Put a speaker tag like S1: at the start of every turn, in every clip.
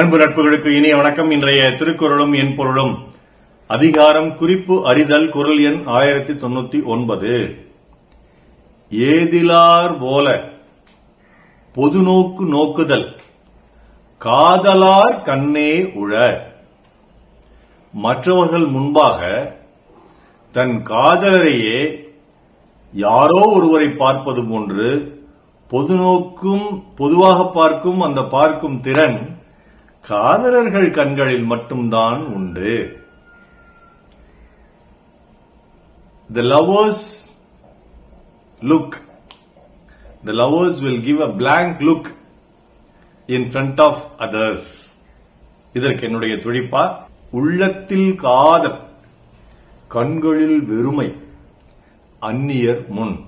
S1: அன்பு நட்புகளுக்கு இனிய வணக்கம். இன்றைய திருக்குறளும் என் பொருளும். அதிகாரம் குறிப்பு அறிதல் குரல் எண் ஆயிரத்தி தொண்ணூத்தி ஒன்பது. ஏதிலார் போல பொதுநோக்கு நோக்குதல். காதலார் கண்ணே உழ. மற்றவர்கள் முன்பாக தன் காதலரையே யாரோ ஒருவரை பார்ப்பது போன்று பொதுநோக்கும் பொதுவாக பார்க்கும் அந்த பார்க்கும் திறன் காதலர்கள் கண்களில் மட்டும்தான் உண்டு. The lovers look the lovers will give a blank look in front of others இதற்கு என்னுடைய துடிப்பா? உள்ளத்தில் காதல் கண்களில் வெறுமை அந்நியர் முன்.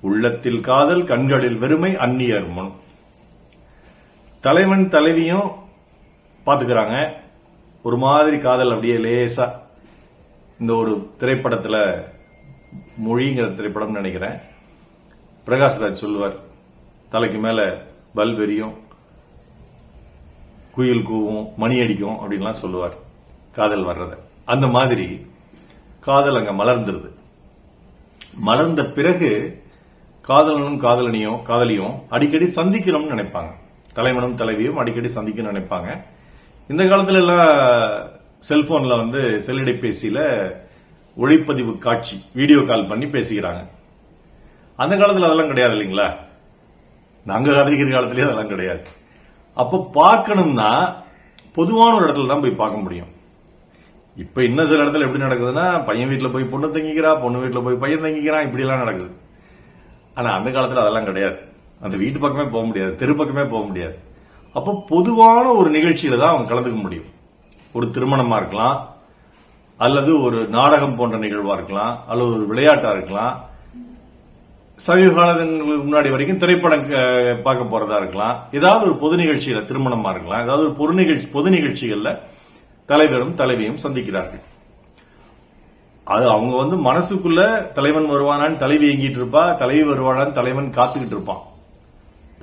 S1: உள்ளத்தில் காதல் கண்களில் வெறுமை அந்நியர் முன். தலைவன் தலைவியும் பார்த்துக்கிறாங்க ஒரு மாதிரி காதல் அப்படியே லேசா இந்த ஒரு திரைப்படத்தில் மொழிங்கிற திரைப்படம் நினைக்கிறேன். பிரகாஷ்ராஜ் சொல்லுவார் தலைக்கு மேலே பல்ப் எரியும் குயில் கூவும் மணி அடிக்கும் அப்படின்லாம் சொல்லுவார் காதல் வர்றத. அந்த மாதிரி காதல் அங்கே மலர்ந்துருது. மலர்ந்த பிறகு காதலனும் காதலனியும் காதலியும் அடிக்கடி சந்திக்கணும்னு நினைப்பாங்க. தலைவனும் தலைவியும் அடிக்கடி சந்திக்கணும்னு நினைப்பாங்க. இந்த காலத்துல எல்லாம் செல்போன்ல வந்து செல்லிடைப்பேசியில ஒளிப்பதிவு காட்சி வீடியோ கால் பண்ணி பேசிக்கிறாங்க. அந்த காலத்துல அதெல்லாம் கிடையாது இல்லைங்களா? நாங்க காதலிக்கிற காலத்திலேயே அதெல்லாம் கிடையாது. அப்ப பார்க்கணும்னா பொதுவான ஒரு இடத்துல தான் போய் பார்க்க முடியும். இப்ப இன்னும் சில இடத்துல எப்படி நடக்குதுன்னா பையன் வீட்டுல போய் பொண்ணு தங்கிக்கிறா பொண்ணு வீட்டுல போய் பையன் தங்கிக்கிறான் இப்படி எல்லாம் நடக்குது. ஆனா அந்த காலத்துல அதெல்லாம் கிடையாது. அந்த வீட்டு பக்கமே போக முடியாது தெரு பக்கமே போக முடியாது. அப்போ பொதுவான ஒரு நிகழ்ச்சியில தான் அவங்க கலந்துக்க முடியும். ஒரு திருமணமா இருக்கலாம் அல்லது ஒரு நாடகம் போன்ற நிகழ்வா இருக்கலாம் அல்லது ஒரு விளையாட்டா இருக்கலாம். சமீப காலங்களுக்கு முன்னாடி வரைக்கும் திரைப்படம் பார்க்க போறதா இருக்கலாம். ஏதாவது ஒரு பொது நிகழ்ச்சியில திருமணமா இருக்கலாம். ஏதாவது ஒரு பொது நிகழ்ச்சி பொது நிகழ்ச்சிகள்ல தலைவரும் தலைவியும் சந்திக்கிறார்கள். அது அவங்க வந்து மனசுக்குள்ள தலைவன் வருவானான்னு தலைவி எங்கிட்டு இருப்பா? தலைவி வருவானான்னு தலைவன் காத்துக்கிட்டு இருப்பான்.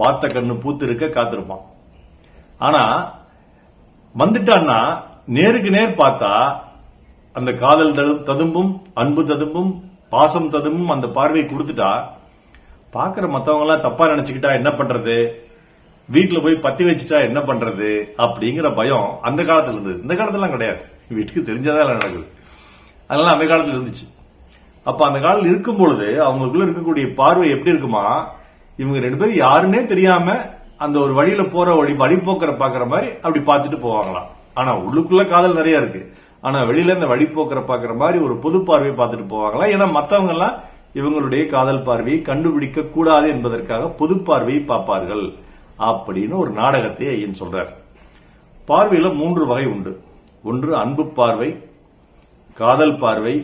S1: பார்த்த கண்ணு பூத்து இருக்க காத்திருப்பான். ஆனா வந்துட்டான்னா நேருக்கு நேர் பார்த்தா அந்த காதல் ததும்பும் அன்பு ததும்பும் பாசம் ததும்பும் அந்த பார்வை கொடுத்துட்டா பார்க்குற மற்றவங்களாம் தப்பா நினைச்சுக்கிட்டா என்ன பண்றது? வீட்டில் போய் பத்தி வச்சுட்டா என்ன பண்றது? அப்படிங்கிற பயம் அந்த காலத்துல இருந்தது. இந்த காலத்துலாம் கிடையாது. வீட்டுக்கு தெரிஞ்சதா எல்லாம் நடக்குது. அதனால அந்த காலத்துல இருந்துச்சு. அப்ப அந்த காலத்தில் இருக்கும் பொழுது அவங்களுக்குள்ள இருக்கக்கூடிய பார்வை எப்படி இருக்குமா? இவங்க ரெண்டு பேரும் யாருன்னே தெரியாம அந்த ஒரு வழியில போற வழி வழிபோக்கரை பாக்குற மாதிரி அப்படி பார்த்துட்டு போவாங்களாம் ஆனா உள்ளுக்குள்ள காதல் நிறைய இருக்கு. ஆனா வெளியில இந்த வழிபோக்கரை பாக்குற மாதிரி ஒரு பொது பார்வை பார்த்துட்டு போவாங்களாம் ஏன்னா மத்தவங்க எல்லாம் இவங்களுடைய காதல் பார்வையை கண்டுபிடிக்க கூடாது என்பதற்காக பொது பார்வையை பார்ப்பார்கள் அப்படின்னு ஒரு நாடகத்தை ஐயன் சொல்றார். பார்வையில மூன்று வகை உண்டு. ஒன்று அன்பு பார்வை காதல் பார்வை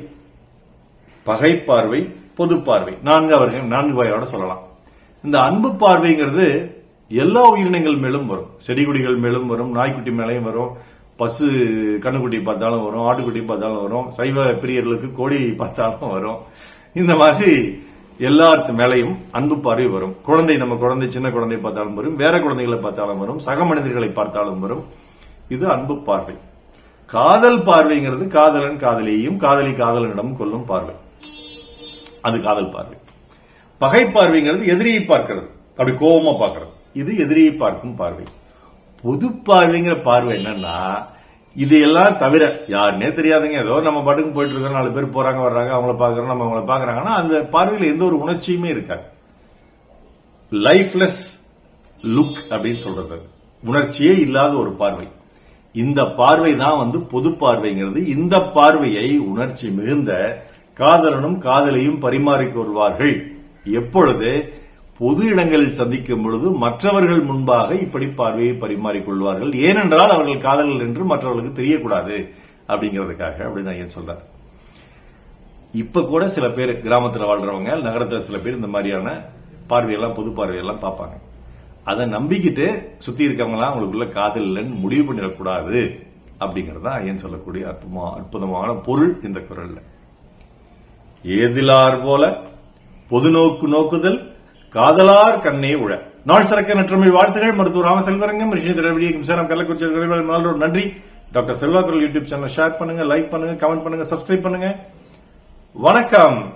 S1: பகை பார்வை பொது பார்வை. நான்கு அவர்கள் நான்கு வகையோட சொல்லலாம். இந்த அன்பு பார்வைங்கிறது எல்லா உயிரினங்கள் மேலும் வரும். செடி கொடிகள் மேலும் வரும் நாய்க்குட்டி மேலேயும் வரும் பசு கண்ணுக்குட்டி பார்த்தாலும் வரும் ஆட்டுக்குட்டி பார்த்தாலும் வரும் சைவ பிரியர்களுக்கு கோடி பார்த்தாலும் வரும். இந்த மாதிரி எல்லாத்து மேலையும் அன்பு பார்வை வரும். குழந்தை நம்ம குழந்தை சின்ன குழந்தை பார்த்தாலும் வரும் வேற குழந்தைகளை பார்த்தாலும் வரும் சக மனிதர்களை பார்த்தாலும் வரும். இது அன்பு பார்வை. காதல் பார்வைங்கிறது காதலன் காதலியையும் காதலி காதலனிடம் கொல்லும் பார்வை. அது காதல் பார்வை. பகை பார்வைங்கிறது எதிரியை பார்க்கிறது. அப்படி கோபமா பார்க்கிறது. இது எதிரியை பார்க்கும் பார்வை. பொது பார்வைங்கிற பார்வை என்னன்னா இதையெல்லாம் தவிர யாருன்னே தெரியாதுங்க. ஏதோ நம்ம பாட்டுக்கு போயிட்டு இருக்கோம் நாலு பேர் போறாங்க வர்றாங்க அவங்கள பாக்குறோம் நம்ம அவங்கள பாக்குறாங்கன்னா அந்த பார்வையில எந்த ஒரு உணர்ச்சியுமே இருக்காது. லைஃப்லெஸ் லுக் அப்படின்னு சொல்றது. உணர்ச்சியே இல்லாத ஒரு பார்வை. இந்த பார்வை தான் வந்து பொது பார்வைங்கிறது. இந்த பார்வையை உணர்ச்சி மிகுந்த காதலனும் காதலையும் பரிமாறிக் கொள்வார்கள். எப்பொழுது? பொது இடங்களில் சந்திக்கும் பொழுது மற்றவர்கள் முன்பாக இப்படி பார்வையை பரிமாறிக்கொள்வார்கள் ஏனென்றால் அவர்கள் காதலர்கள் என்று மற்றவர்களுக்கு தெரியக்கூடாது அப்படிங்கிறதுக்காக அப்படின்னு ஐயன் சொல்றார். இப்ப கூட சில பேர் கிராமத்தில் வாழ்றவங்க நகரத்தில் சில பேர் இந்த மாதிரியான பார்வையெல்லாம் பொது பார்வையெல்லாம் பார்ப்பாங்க. அதை நம்பிக்கிட்டு சுத்தி இருக்கவங்களாம் அவங்களுக்குள்ள காதல் இல்லைன்னு முடிவு பண்ணிடக்கூடாது அப்படிங்கிறது தான் ஐயன் சொல்லக்கூடிய அற்புதமா அற்புதமான பொருள் இந்த குரல்ல. ஏதிலார் போல பொது நோக்கு நோக்குதல் காதலார் கண்ணே உழ. நாள் சிறக்க நற்றமிழ் வாழ்த்துகள். மருத்துவர் ராமசெல்வரங்கம் ரிஷி திரவிடிய சேரம் கள்ளக்குறிச்சி நன்றி. டாக்டர் செல்வாக்குரல் யூடியூப் சேனல் ஷேர் பண்ணுங்க லைக் பண்ணுங்க கமெண்ட் பண்ணுங்க சப்ஸ்கிரைப் பண்ணுங்க. வணக்கம்.